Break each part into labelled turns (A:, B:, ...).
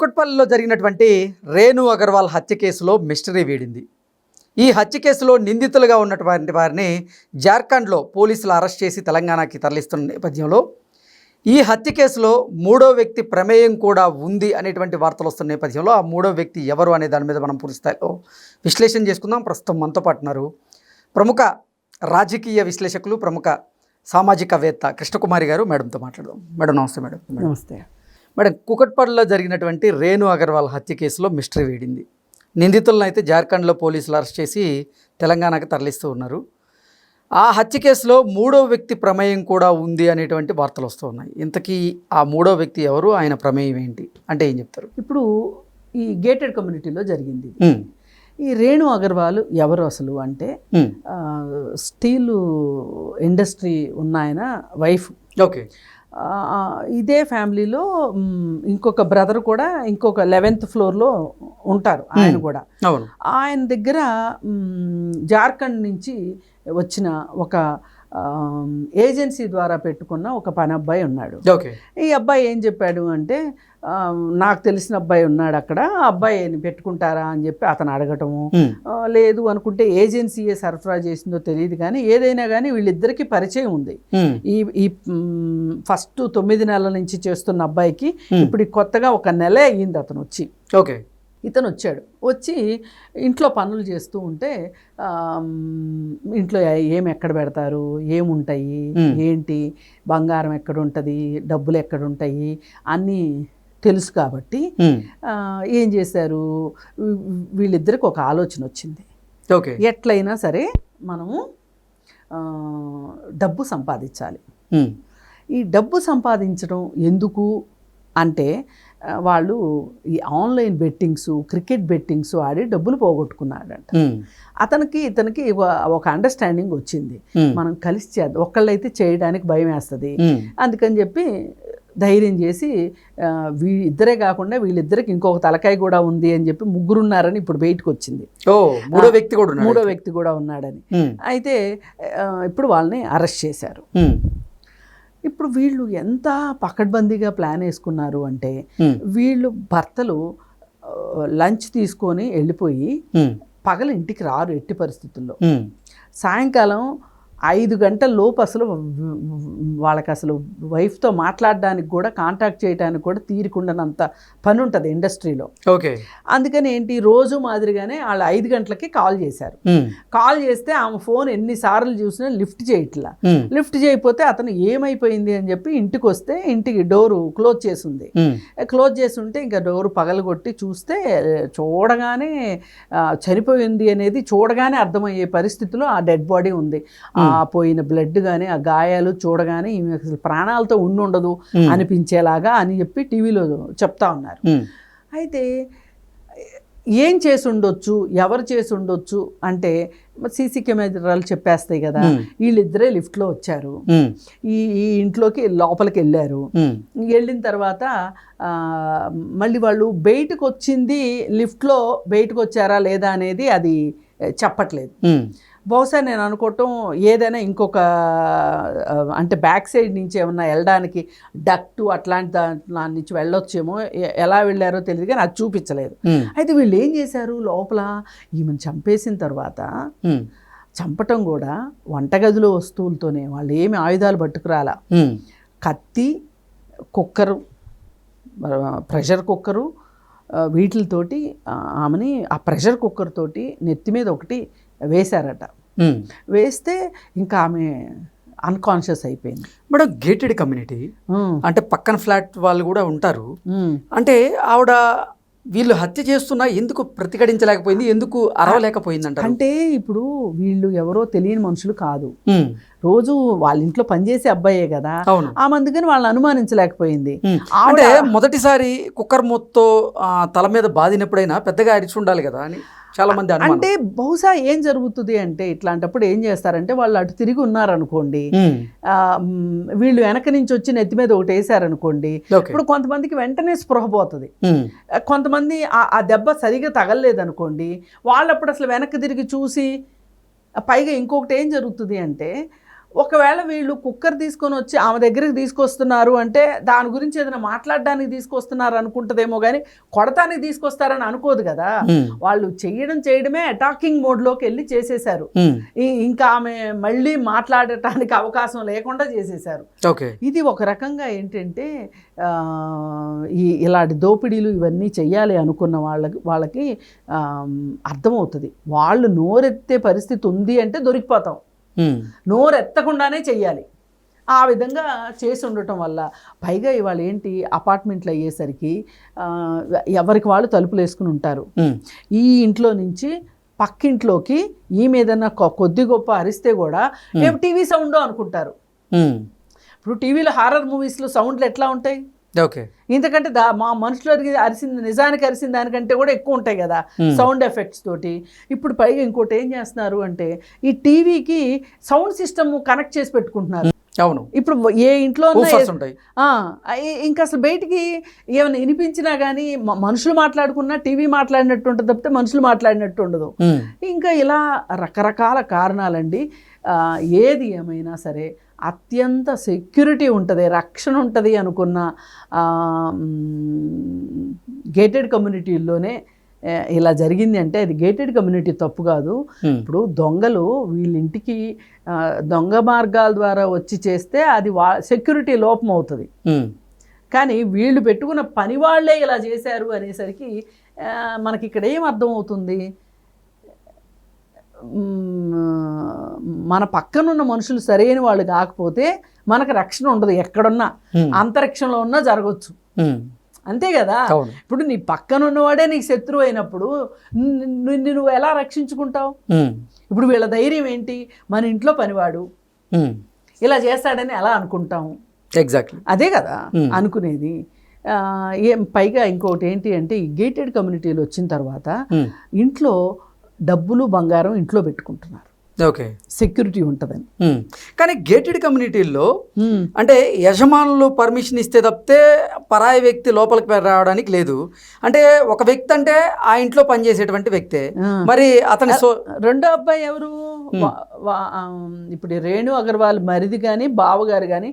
A: కుకట్పల్లిలో జరిగినటువంటి రేణు అగర్వాల్ హత్య కేసులో మిస్టరీ వీడింది. ఈ హత్య కేసులో నిందితులుగా ఉన్నటువంటి వారిని జార్ఖండ్లో పోలీసులు అరెస్ట్ చేసి తెలంగాణకి తరలిస్తున్న నేపథ్యంలో ఈ హత్య కేసులో మూడో వ్యక్తి ప్రమేయం కూడా ఉంది అనేటువంటి వార్తలు వస్తున్న నేపథ్యంలో ఆ మూడో వ్యక్తి ఎవరు అనే దాని మీద మనం పూర్తిస్థాయిలో విశ్లేషణ చేసుకుందాం. ప్రస్తుతం మనతో పాటు ఉన్నారు ప్రముఖ రాజకీయ విశ్లేషకులు ప్రముఖ సామాజికవేత్త కృష్ణకుమారి గారు. మేడంతో మాట్లాడదాం. మేడం నమస్తే మేడం.
B: నమస్తే.
A: మేడం కుకట్పల్లిలో జరిగినటువంటి రేణు అగర్వాల్ హత్య కేసులో మిస్టరీ వీడింది. నిందితులను అయితే జార్ఖండ్లో పోలీసులు అరెస్ట్ చేసి తెలంగాణకు తరలిస్తూ ఉన్నారు. ఆ హత్య కేసులో మూడో వ్యక్తి ప్రమేయం కూడా ఉంది అనేటువంటి వార్తలు వస్తూ ఉన్నాయి. ఇంతకీ ఆ మూడో వ్యక్తి ఎవరు? ఆయన ప్రమేయం ఏంటి? అంటే ఏం చెప్తారు?
B: ఇప్పుడు ఈ గేటెడ్ కమ్యూనిటీలో జరిగింది ఈ రేణు అగర్వాల్ ఎవరు అసలు అంటే స్టీలు ఇండస్ట్రీ ఉన్న ఆయన వైఫ్.
A: ఓకే.
B: ఇదే ఫ్యామిలీలో ఇంకొక బ్రదర్ కూడా ఇంకొక లెవెన్త్ ఫ్లోర్లో ఉంటారు ఆయన కూడా. ఆయన దగ్గర జార్ఖండ్ నుంచి వచ్చిన ఒక ఏజెన్సీ ద్వారా పెట్టుకున్న ఒక పని అబ్బాయి ఉన్నాడు.
A: ఓకే.
B: ఈ అబ్బాయి ఏం చెప్పాడు అంటే నాకు తెలిసిన అబ్బాయి ఉన్నాడు అక్కడ ఆ అబ్బాయిని పెట్టుకుంటారా అని చెప్పి అతను అడగటము. లేదు అనుకుంటే ఏజెన్సీయే సరఫరా చేసిందో తెలియదు కానీ ఏదైనా కానీ వీళ్ళిద్దరికీ పరిచయం ఉంది. ఈ ఈ ఫస్ట్ తొమ్మిది నెలల నుంచి చేస్తున్న అబ్బాయికి. ఇప్పుడు కొత్తగా ఒక నెలే అయ్యింది అతను వచ్చి.
A: ఓకే.
B: ఇతను వచ్చాడు వచ్చి ఇంట్లో పనులు చేస్తూ ఉంటే ఇంట్లో ఏం ఎక్కడ పెడతారు? ఏముంటాయి. ఏంటి? బంగారం ఎక్కడ ఉంటుంది డబ్బులు ఎక్కడ ఉంటాయి అన్నీ తెలుసు కాబట్టి ఏం చేశారు? వీళ్ళిద్దరికి ఒక ఆలోచన వచ్చింది
A: ఓకే.
B: ఎట్లయినా సరే మనము డబ్బు సంపాదించాలి. ఈ డబ్బు సంపాదించడం ఎందుకు అంటే వాళ్ళు ఈ ఆన్లైన్ బెట్టింగ్స్ క్రికెట్ బెట్టింగ్స్ ఆడి డబ్బులు పోగొట్టుకున్నాడంట.
A: ఉమ్,
B: అతనికి ఇతనికి ఒక- అండర్స్టాండింగ్ వచ్చింది.
A: ఉమ్,
B: మనం కలిసి చేద్దాం ఒకళ్ళైతే చేయడానికి భయం వేస్తుంది.
A: ఉమ్,
B: అందుకని చెప్పి ధైర్యం చేసి వీ ఇద్దరే కాకుండా వీళ్ళిద్దరికి ఇంకొక తలకాయ కూడా ఉంది అని చెప్పి ముగ్గురున్నారని ఇప్పుడు బయటకు వచ్చింది
A: ఓ మూడో వ్యక్తి కూడా
B: మూడో వ్యక్తి కూడా ఉన్నాడని. అయితే ఇప్పుడు వాళ్ళని అరెస్ట్ చేశారు. ఇప్పుడు వీళ్ళు ఎంత పకడ్బందీగా ప్లాన్ వేసుకున్నారు అంటే వీళ్ళు భర్తలు లంచ్ తీసుకొని వెళ్ళిపోయి పగలు ఇంటికి రారు ఎట్టి పరిస్థితుల్లో. సాయంకాలం ఐదు గంటల లోపు అసలు వాళ్ళకి అసలు వైఫ్తో మాట్లాడడానికి కూడా కాంటాక్ట్ చేయడానికి కూడా తీరికుండనంత పని ఉంటుంది ఇండస్ట్రీలో.
A: ఓకే.
B: అందుకని ఏంటి రోజు మాదిరిగానే వాళ్ళు ఐదు గంటలకి కాల్ చేశారు. కాల్ చేస్తే ఆమె ఫోన్ ఎన్నిసార్లు చూసినా లిఫ్ట్ చేయట్లా. లిఫ్ట్ చేయకపోతే అతను ఏమైపోయింది అని చెప్పి ఇంటికి వస్తే ఇంటికి డోరు క్లోజ్ చేసి ఉంది
A: ఉమ్,
B: క్లోజ్ చేసి ఉంటే ఇంకా డోరు పగలగొట్టి చూస్తే చూడగానే చనిపోయింది అనేది చూడగానే అర్థమయ్యే పరిస్థితిలో ఆ డెడ్ బాడీ ఉంది. ఆ పోయిన బ్లడ్ కానీ ఆ గాయాలు చూడగానే ఈమె అసలు ప్రాణాలతో ఉండి ఉండదు అనిపించేలాగా అని చెప్పి టీవీలో చెప్తా ఉన్నారు. అయితే ఏం చేసి ఉండొచ్చు ఎవరు చేసి ఉండొచ్చు అంటే సీసీ కెమెరాలు చెప్పేస్తాయి కదా వీళ్ళిద్దరే లిఫ్ట్లో వచ్చారు. ఈ ఈ ఇంట్లోకి లోపలికి వెళ్ళారు. వెళ్ళిన తర్వాత మళ్ళీ వాళ్ళు బయటకు వచ్చింది లిఫ్ట్లో బయటకు వచ్చారా లేదా అనేది అది చెప్పట్లేదు. బహుశా నేను అనుకోవటం ఏదైనా ఇంకొక అంటే బ్యాక్ సైడ్ నుంచి ఏమన్నా వెళ్ళడానికి డక్టు అట్లాంటి దాని నుంచి వెళ్ళొచ్చేమో ఎలా వెళ్ళారో తెలియదు కానీ అది చూపించలేదు. అయితే వీళ్ళు ఏం చేశారు? లోపల ఈమెను చంపేసిన తర్వాత చంపటం కూడా వంటగదిలో వస్తువులతోనే వాళ్ళు ఏమి ఆయుధాలు పట్టుకురాలా. కత్తి కుక్కరు ప్రెషర్ కుక్కరు వీటితోటి ఆమెని ఆ ప్రెషర్ కుక్కర్ తోటి నెత్తి మీద ఒకటి వేశారట. వేస్తే ఇంకా ఆమె అన్కాన్షియస్ అయిపోయింది.
A: మేడం గేటెడ్ కమ్యూనిటీ అంటే పక్కన ఫ్లాట్ వాళ్ళు కూడా ఉంటారు. అంటే ఆవిడ వీళ్ళు హత్య చేస్తున్నా ఎందుకు ప్రతిఘటించలేకపోయింది ఎందుకు అరవలేకపోయింది అంటారు
B: అంటే ఇప్పుడు వీళ్ళు ఎవరో తెలియని మనుషులు కాదు. రోజు వాళ్ళ ఇంట్లో పనిచేసే అబ్బాయే కదా.
A: అవును.
B: ఆమె అందుకని వాళ్ళని అనుమానించలేకపోయింది.
A: అంటే మొదటిసారి కుక్కర్ మొత్తో ఆ, తల మీద బాధినప్పుడైనా పెద్దగా అరిచి ఉండాలి కదా అని? చాలా మంది
B: అంటే బహుశా ఏం జరుగుతుంది అంటే ఇట్లాంటప్పుడు ఏం చేస్తారంటే వాళ్ళు అటు తిరిగి ఉన్నారనుకోండి వీళ్ళు వెనక నుంచి వచ్చి నెత్తి మీద ఒకటి వేసారనుకోండి ఇప్పుడు కొంతమందికి వెంటనే స్పృహ పోతుంది. కొంతమంది ఆ- దెబ్బ సరిగా తగలలేదనుకోండి వాళ్ళు అప్పుడు అసలు వెనక్కి తిరిగి చూసి పైగా ఇంకొకటి ఏం జరుగుతుంది అంటే ఒకవేళ వీళ్ళు కుక్కర్ తీసుకొని వచ్చి ఆమె దగ్గరికి తీసుకొస్తున్నారు అంటే దాని గురించి ఏదైనా మాట్లాడడానికి తీసుకొస్తున్నారు అనుకుంటుందేమో కానీ కొడతానికి తీసుకొస్తారని అనుకోదు కదా. వాళ్ళు చేయడం చేయడమే అటాకింగ్ మోడ్లోకి వెళ్ళి చేసేశారు. ఇంకా ఆమె మళ్ళీ మాట్లాడటానికి అవకాశం లేకుండా చేసేశారు.
A: ఓకే.
B: ఇది ఒక రకంగా ఏంటంటే ఆ, ఈ ఇలాంటి దోపిడీలు ఇవన్నీ చెయ్యాలి అనుకున్న వాళ్ళకి వాళ్ళకి అర్థమవుతుంది. వాళ్ళు నోరెత్తే పరిస్థితి ఉంది అంటే దొరికిపోతాం. నోరెత్తకుండానే చెయ్యాలి. ఆ విధంగా చేసి ఉండటం వల్ల పైగా ఇవాళ ఏంటి అపార్ట్మెంట్లు అయ్యేసరికి ఎవరికి వాళ్ళు తలుపులు వేసుకుని ఉంటారు. ఈ ఇంట్లో నుంచి పక్కింట్లోకి ఈమె ఏదన్నా కొ- కొద్ది గొప్ప అరిస్తే కూడా ఏం టీవీ సౌండ్ అనుకుంటారు. ఇప్పుడు టీవీలో హారర్ మూవీస్లో సౌండ్లు ఎట్లా ఉంటాయి?
A: ఓకే.
B: ఇంతకంటే దా మా మనుషులు అరిగి అరిసింది నిజానికి అరిసిన దానికంటే కూడా ఎక్కువ ఉంటాయి కదా
A: Hmm.
B: సౌండ్ ఎఫెక్ట్స్ తోటి. ఇప్పుడు పైగా ఇంకోటి ఏం చేస్తున్నారు అంటే ఈ టీవీకి సౌండ్ సిస్టమ్ కనెక్ట్ చేసి పెట్టుకుంటున్నారు.
A: అవును.
B: ఇప్పుడు ఏ ఇంట్లో
A: ఉంటాయి.
B: ఇంకా అసలు బయటికి ఏమైనా వినిపించినా కానీ మనుషులు మాట్లాడుకున్నా టీవీ మాట్లాడినట్టు ఉంటుంది తప్పితే మనుషులు మాట్లాడినట్టు ఉండదు.
A: ఉమ్,
B: ఇంకా ఇలా రకరకాల కారణాలండి. ఏది ఏమైనా సరే అత్యంత సెక్యూరిటీ ఉంటుంది రక్షణ ఉంటుంది అనుకున్న గేటెడ్ కమ్యూనిటీల్లోనే ఇలా జరిగింది అంటే అది గేటెడ్ కమ్యూనిటీ తప్పు కాదు. ఇప్పుడు దొంగలు వీళ్ళింటికి దొంగ మార్గాల ద్వారా వచ్చి చేస్తే అది వా సెక్యూరిటీ లోపం అవుతుంది. కానీ వీళ్ళు పెట్టుకున్న పని వాళ్ళే ఇలా చేశారు అనేసరికి మనకి ఇక్కడ ఏం అర్థమవుతుంది మన పక్కనున్న మనుషులు సరైన వాళ్ళు కాకపోతే మనకు రక్షణ ఉండదు ఎక్కడున్నా. అంతరిక్షంలో ఉన్నా జరగచ్చు. అంతే కదా? ఇప్పుడు నీ పక్కన ఉన్నవాడే నీకు శత్రువు అయినప్పుడు నిన్ను నువ్వు ఎలా రక్షించుకుంటావు? ఇప్పుడు వీళ్ళ ధైర్యం ఏంటి? మన ఇంట్లో పనివాడు. ఇలా చేస్తాడని ఎలా అనుకుంటాము?
A: ఎగ్జాక్ట్లీ
B: అదే కదా. అనుకునేది. ఏం పైగా ఇంకొకటి ఏంటి అంటే ఈ గేటెడ్ కమ్యూనిటీలు వచ్చిన తర్వాత ఇంట్లో డబ్బులు బంగారం ఇంట్లో పెట్టుకుంటున్నారు.
A: ఓకే.
B: సెక్యూరిటీ ఉంటుందని.
A: కానీ గేటెడ్ కమ్యూనిటీల్లో అంటే యజమానులు పర్మిషన్ ఇస్తే తప్పితే పరాయి వ్యక్తి లోపలికి రావడానికి లేదు. అంటే ఒక వ్యక్తి అంటే ఆ ఇంట్లో పనిచేసేటువంటి వ్యక్తే. మరి అతని సో
B: రెండో అబ్బాయి ఎవరు? ఇప్పుడు రేణు అగర్వాల్ మరిది కానీ బావగారు కానీ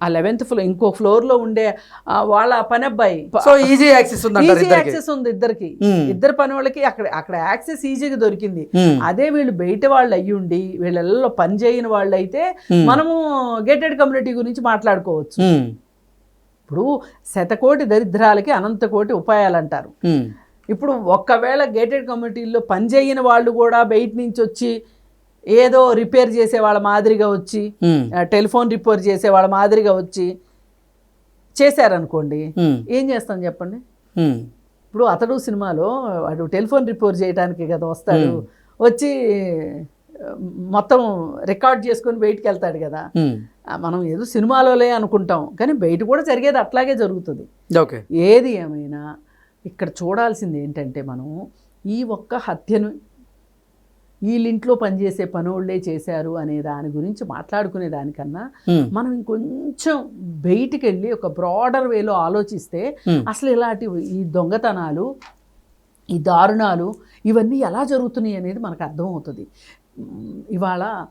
B: ఆ లెవెన్త్ ఫ్లోర్ ఇంకో ఫ్లోర్లో ఉండే ఆ, వాళ్ళ పని అబ్బాయి.
A: సో ఈజీ యాక్సెస్ ఉందంటారు
B: ఈజీ యాక్సెస్ ఉంది ఇద్దరికి. ఇద్దరు పని వాళ్ళకి అక్కడ అక్కడ యాక్సెస్ ఈజీగా దొరికింది. అదే వీళ్ళు బయట వాళ్ళు అయ్యుండి వీళ్ళల్లో పని చేయని వాళ్ళు అయితే. మనము గేటెడ్ కమ్యూనిటీ గురించి మాట్లాడుకోవచ్చు. ఇప్పుడు శతకోటి దరిద్రాలకి అనంత కోటి ఉపాయాలు అంటారు ఇప్పుడు ఒక్కవేళ గేటెడ్ కమ్యూనిటీల్లో పనిచేయని వాళ్ళు కూడా బయట నుంచి వచ్చి ఏదో రిపేర్ చేసే వాళ్ళ మాదిరిగా వచ్చి టెలిఫోన్ రిపేర్ చేసే వాళ్ళ మాదిరిగా వచ్చి చేశారనుకోండి ఏం చేస్తాం చెప్పండి? ఇప్పుడు అతడు సినిమాలో వాడు టెలిఫోన్ రిపేర్ చేయడానికి కదా వస్తాడు వచ్చి మొత్తం రికార్డ్ చేసుకొని బయటికి వెళ్తాడు కదా. మనం ఏదో సినిమాలోలే అనుకుంటాం కానీ బయట కూడా జరిగేది అట్లాగే జరుగుతుంది. ఏది ఏమైనా ఇక్కడ చూడాల్సింది ఏంటంటే మనం ఈ ఒక్క హత్యను వీళ్ళింట్లో పనిచేసే పనోళ్ళే చేశారు అనే దాని గురించి మాట్లాడుకునే దానికన్నా మనం ఇంకొంచెం బయటికి వెళ్ళి ఒక బ్రాడర్ వేలో ఆలోచిస్తే. అసలు ఇలాంటి ఈ దొంగతనాలు ఈ దారుణాలు ఇవన్నీ ఎలా జరుగుతున్నాయి అనేది మనకు అర్థమవుతుంది ఇవాళ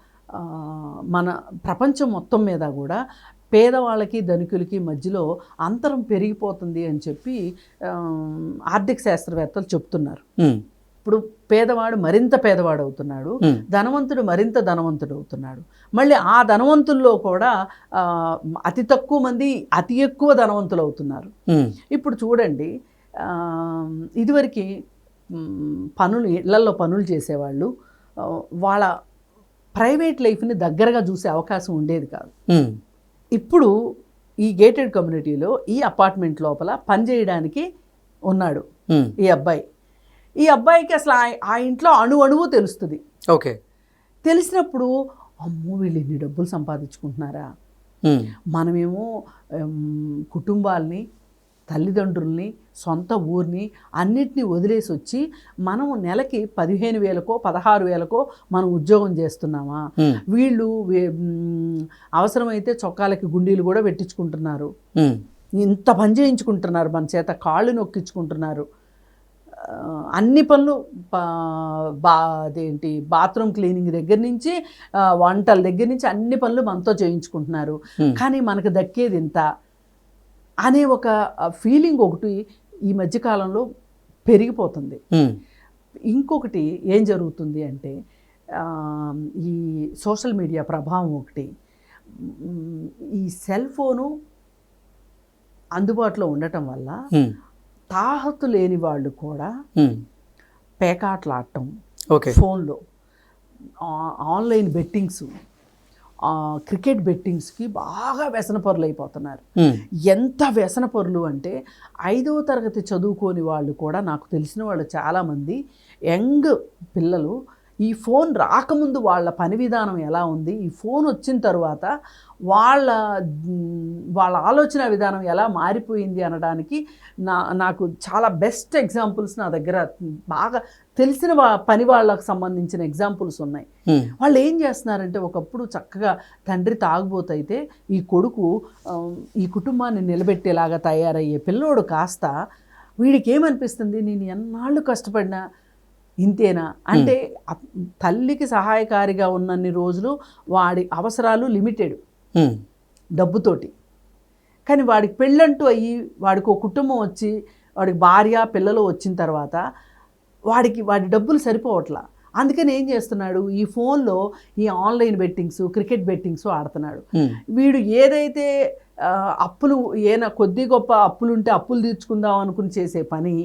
B: మన ప్రపంచం మొత్తం మీద కూడా పేదవాళ్ళకి ధనికులకి మధ్యలో అంతరం పెరిగిపోతుంది అని చెప్పి ఆర్థిక శాస్త్రవేత్తలు చెప్తున్నారు. ఇప్పుడు పేదవాడు మరింత పేదవాడు అవుతున్నాడు ధనవంతుడు మరింత ధనవంతుడు అవుతున్నాడు మళ్ళీ ఆ ధనవంతుల్లో కూడా అతి తక్కువ మంది అతి ఎక్కువ ధనవంతులు అవుతున్నారు ఇప్పుడు చూడండి ఇదివరకు పనులు ఇళ్ళలో పనులు చేసేవాళ్ళు వాళ్ళ ప్రైవేట్ లైఫ్ని దగ్గరగా చూసే అవకాశం ఉండేది కాదు. ఇప్పుడు ఈ గేటెడ్ కమ్యూనిటీలో ఈ అపార్ట్మెంట్ లోపల పని చేయడానికి ఉన్నాడు
A: ఉమ్,
B: ఈ అబ్బాయి. ఈ అబ్బాయికి అసలు ఆ- ఇంట్లో అణు అణువు తెలుస్తుంది.
A: ఓకే.
B: తెలిసినప్పుడు అమ్మో వీళ్ళు ఇన్ని డబ్బులు సంపాదించుకుంటున్నారా?
A: ఉమ్,
B: మనమేమో కుటుంబాల్ని తల్లిదండ్రుల్ని సొంత ఊరిని అన్నిటినీ వదిలేసి వచ్చి మనం నెలకి పదిహేను వేలకో పదహారు వేలకో మనం ఉద్యోగం చేస్తున్నామా? వీళ్ళు అవసరమైతే చొక్కాలకి గుండీలు కూడా పెట్టించుకుంటున్నారు. ఇంత పని చేయించుకుంటున్నారు మన చేత కాళ్ళు నొక్కించుకుంటున్నారు. అన్ని పనులు బా- అదేంటి బాత్రూమ్ క్లీనింగ్ దగ్గర నుంచి వంటల దగ్గర నుంచి అన్ని పనులు మనతో చేయించుకుంటున్నారు. కానీ మనకు దక్కేది ఇంత అనే ఒక ఫీలింగ్ ఒకటి ఈ మధ్యకాలంలో పెరిగిపోతుంది. ఇంకొకటి ఏం జరుగుతుంది అంటే ఈ సోషల్ మీడియా ప్రభావం ఒకటి ఈ సెల్ ఫోను అందుబాటులో ఉండటం వల్ల తాహతు లేని వాళ్ళు కూడా. పేకాటలాడటం
A: ఓకే.
B: ఫోన్లో ఆన్లైన్ బెట్టింగ్స్ క్రికెట్ బెట్టింగ్స్కి బాగా వ్యసనపరులు అయిపోతున్నారు.
A: ఉమ్,
B: ఎంత వ్యసనపరులు అంటే ఐదవ తరగతి చదువుకోని వాళ్ళు కూడా నాకు తెలిసిన వాళ్ళు చాలామంది యంగ్ పిల్లలు ఈ ఫోన్ రాకముందు వాళ్ళ పని విధానం ఎలా ఉంది ఈ ఫోన్ వచ్చిన తర్వాత వాళ్ళ వాళ్ళ ఆలోచన విధానం ఎలా మారిపోయింది అనడానికి నా నాకు చాలా బెస్ట్ ఎగ్జాంపుల్స్ నా దగ్గర బాగా తెలిసిన వా పని వాళ్ళకు సంబంధించిన ఎగ్జాంపుల్స్ ఉన్నాయి. వాళ్ళు ఏం చేస్తున్నారంటే ఒకప్పుడు చక్కగా తండ్రి తాగుబోతైతే ఈ కొడుకు ఈ కుటుంబాన్ని నిలబెట్టేలాగా తయారయ్యే పిల్లోడు కాస్త వీడికి ఏమనిపిస్తుంది నేను ఎన్నాళ్ళు కష్టపడినా ఇంతేనా? అంటే తల్లికి సహాయకారిగా ఉన్నన్ని రోజులు వాడి అవసరాలు లిమిటెడ్. డబ్బుతోటి. కానీ వాడికి పెళ్ళంటూ అయ్యి వాడికి ఒక కుటుంబం వచ్చి వాడికి భార్య పిల్లలు వచ్చిన తర్వాత వాడికి వాడి డబ్బులు సరిపోవట్లా. అందుకని ఏం చేస్తున్నాడు? ఈ ఫోన్లో ఈ ఆన్లైన్ బెట్టింగ్స్ క్రికెట్ బెట్టింగ్స్ ఆడుతున్నాడు. వీడు ఏదైతే అప్పులు ఏనా కొద్ది గొప్ప అప్పులు ఉంటే అప్పులు తీర్చుకుందాం అనుకుని చేసే పని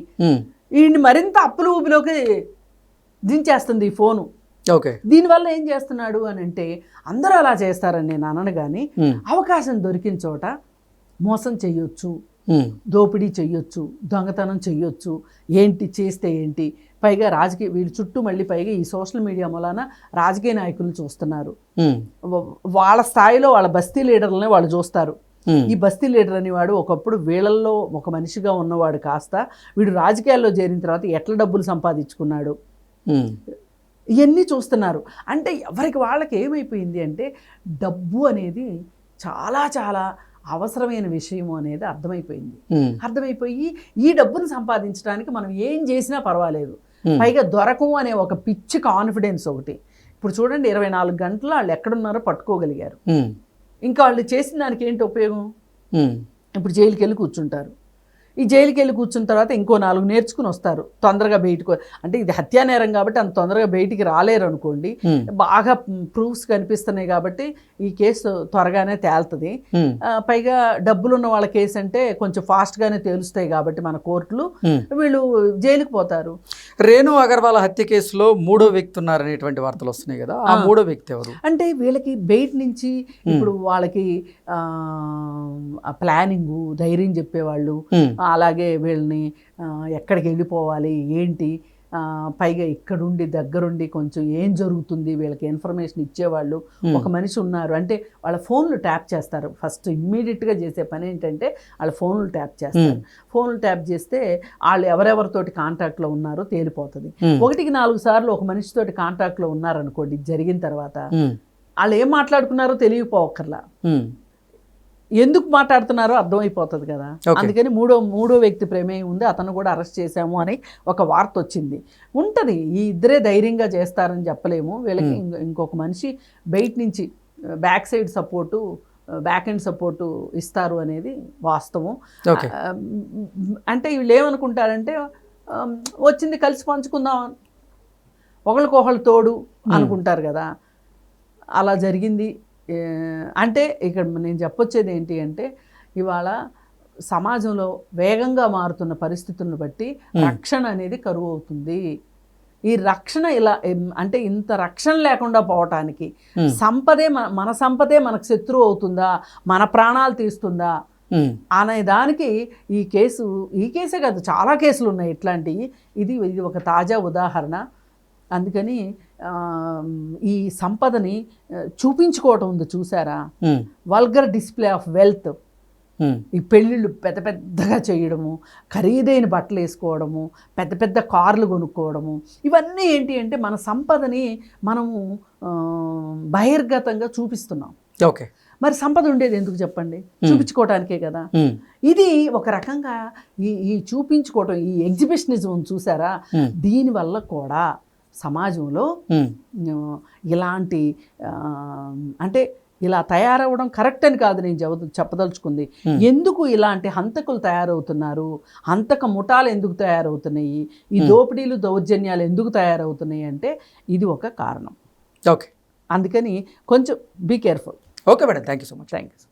B: వీడిని మరింత అప్పుల ఊబిలోకి దించేస్తుంది ఈ ఫోను.
A: ఓకే.
B: దీనివల్ల ఏం చేస్తున్నాడు అని అంటే అందరూ అలా చేస్తారని నేను అనను కానీ అవకాశం దొరికిన చోట మోసం చెయ్యొచ్చు
A: ఉమ్,
B: దోపిడీ చెయ్యొచ్చు దొంగతనం చెయ్యొచ్చు. ఏంటి చేస్తే ఏంటి? పైగా రాజకీయ వీళ్ళ చుట్టూ మళ్ళీ పైగా ఈ సోషల్ మీడియా మూలాన రాజకీయ నాయకులు చూస్తున్నారు. వాళ్ళ స్థాయిలో వాళ్ళ బస్తీ లీడర్లనే వాళ్ళు చూస్తారు. ఈ బస్తీ లీడర్ అనేవాడు ఒకప్పుడు వీళ్ళల్లో ఒక మనిషిగా ఉన్నవాడు కాస్త వీడు రాజకీయాల్లో చేరిన తర్వాత ఎట్ల డబ్బులు సంపాదించుకున్నాడు? ఇవన్నీ చూస్తున్నారు. అంటే ఎవరికి వాళ్ళకి ఏమైపోయింది అంటే డబ్బు అనేది చాలా చాలా అవసరమైన విషయము అనేది అర్థమైపోయింది. అర్థమైపోయి ఈ డబ్బును సంపాదించడానికి మనం ఏం చేసినా పర్వాలేదు. పైగా దొరకము అనే ఒక పిచ్చి కాన్ఫిడెన్స్ ఒకటి. ఇప్పుడు చూడండి ఇరవై నాలుగు గంటలు వాళ్ళు ఎక్కడున్నారో పట్టుకోగలిగారు. ఇంకా వాళ్ళు చేసిన దానికి ఏంటి ఉపయోగం? ఇప్పుడు జైలుకి వెళ్ళి కూర్చుంటారు. ఈ జైలుకి వెళ్ళి కూర్చున్న తర్వాత ఇంకో నాలుగు నేర్చుకుని వస్తారు. తొందరగా బయటకు అంటే ఇది హత్యా నేరం కాబట్టి అంత తొందరగా బయటికి రాలేరు అనుకోండి బాగా ప్రూఫ్స్ కనిపిస్తున్నాయి కాబట్టి ఈ కేసు త్వరగానే తేలుతుంది. పైగా డబ్బులు ఉన్న వాళ్ళ కేసు అంటే కొంచెం ఫాస్ట్గానే తేలుస్తాయి కాబట్టి మన కోర్టులు. వీళ్ళు జైలుకి పోతారు.
A: రేణు అగర్వాల్ హత్య కేసులో మూడో వ్యక్తి ఉన్నారనేటువంటి వార్తలు వస్తున్నాయి కదా ఆ. మూడో వ్యక్తి ఎవరు?
B: అంటే వీళ్ళకి బయట నుంచి ఇప్పుడు వాళ్ళకి ప్లానింగు ధైర్యం చెప్పేవాళ్ళు అలాగే వీళ్ళని ఎక్కడికి వెళ్ళిపోవాలి ఏంటి? పైగా ఇక్కడుండి దగ్గరుండి కొంచెం ఏం జరుగుతుంది? వీళ్ళకి ఇన్ఫర్మేషన్ ఇచ్చేవాళ్ళు. ఒక మనిషి ఉన్నారు. అంటే వాళ్ళ ఫోన్లు ట్యాప్ చేస్తారు. ఫస్ట్ ఇమ్మీడియట్గా చేసే పని ఏంటంటే వాళ్ళ ఫోన్లు ట్యాప్ చేస్తారు. ఫోన్లు ట్యాప్ చేస్తే వాళ్ళు ఎవరెవరితోటి కాంటాక్ట్లో ఉన్నారో తేలిపోతుంది. ఒకటికి నాలుగు సార్లు ఒక మనిషితోటి కాంటాక్ట్లో ఉన్నారనుకోండి జరిగిన తర్వాత వాళ్ళు ఏం మాట్లాడుకున్నారో తెలియపోవక్కర్లా ఎందుకు మాట్లాడుతున్నారో అర్థమైపోతుంది కదా. అందుకని మూడో మూడో వ్యక్తి ప్రమేయం ఉంది అతను కూడా అరెస్ట్ చేశాము అని ఒక వార్త వచ్చింది. ఉంటుంది ఈ ఇద్దరే ధైర్యంగా చేస్తారని చెప్పలేము. వీళ్ళకి ఇంకొ- ఇంకొక మనిషి బయట నుంచి back side support back end support ఇస్తారు అనేది వాస్తవం. అంటే వీళ్ళు ఏమనుకుంటారంటే వచ్చింది కలిసి పంచుకుందాం ఒకరికొకళ్ళు తోడు అనుకుంటారు కదా. అలా జరిగింది. అంటే ఇక్కడ నేను చెప్పొచ్చేది ఏంటి అంటే ఇవాళ సమాజంలో వేగంగా మారుతున్న పరిస్థితులను బట్టి రక్షణ అనేది కరువు అవుతుంది ఈ రక్షణ ఇలా అంటే ఇంత రక్షణ లేకుండా పోవటానికి. సంపదే మన సంపదే మనకు శత్రువు అవుతుందా? మన ప్రాణాలు తీస్తుందా? అనే దానికి ఈ కేసు ఈ కేసే కాదు చాలా కేసులు ఉన్నాయి ఇట్లాంటివి. ఇది ఇది ఒక తాజా ఉదాహరణ. అందుకని ఈ సంపదని చూపించుకోవటం ఉంది చూసారా? Vulgar display of wealth. ఈ పెళ్ళిళ్ళు పెద్ద పెద్దగా చేయడము ఖరీదైన బట్టలు వేసుకోవడము పెద్ద పెద్ద కార్లు కొనుక్కోవడము ఇవన్నీ ఏంటి అంటే మన సంపదని మనము బహిర్గతంగా చూపిస్తున్నాం.
A: ఓకే.
B: మరి సంపద ఉండేది ఎందుకు చెప్పండి? చూపించుకోవటానికే కదా. ఇది ఒక రకంగా ఈ ఈ చూపించుకోవటం ఈ ఎగ్జిబిషనిజం చూసారా? దీనివల్ల కూడా సమాజంలో ఇలాంటి అంటే ఇలా తయారవడం కరెక్ట్ అని కాదు నేను చెప్పదలుచుకుంది. ఎందుకు ఇలాంటి హంతకులు తయారవుతున్నారు? హంతక ముఠాలు ఎందుకు తయారవుతున్నాయి? ఈ దోపిడీలు దౌర్జన్యాలు ఎందుకు తయారవుతున్నాయి అంటే ఇది ఒక కారణం.
A: ఓకే.
B: అందుకని కొంచెం be careful.
A: Okay madam. Thank you so much.
B: Thank you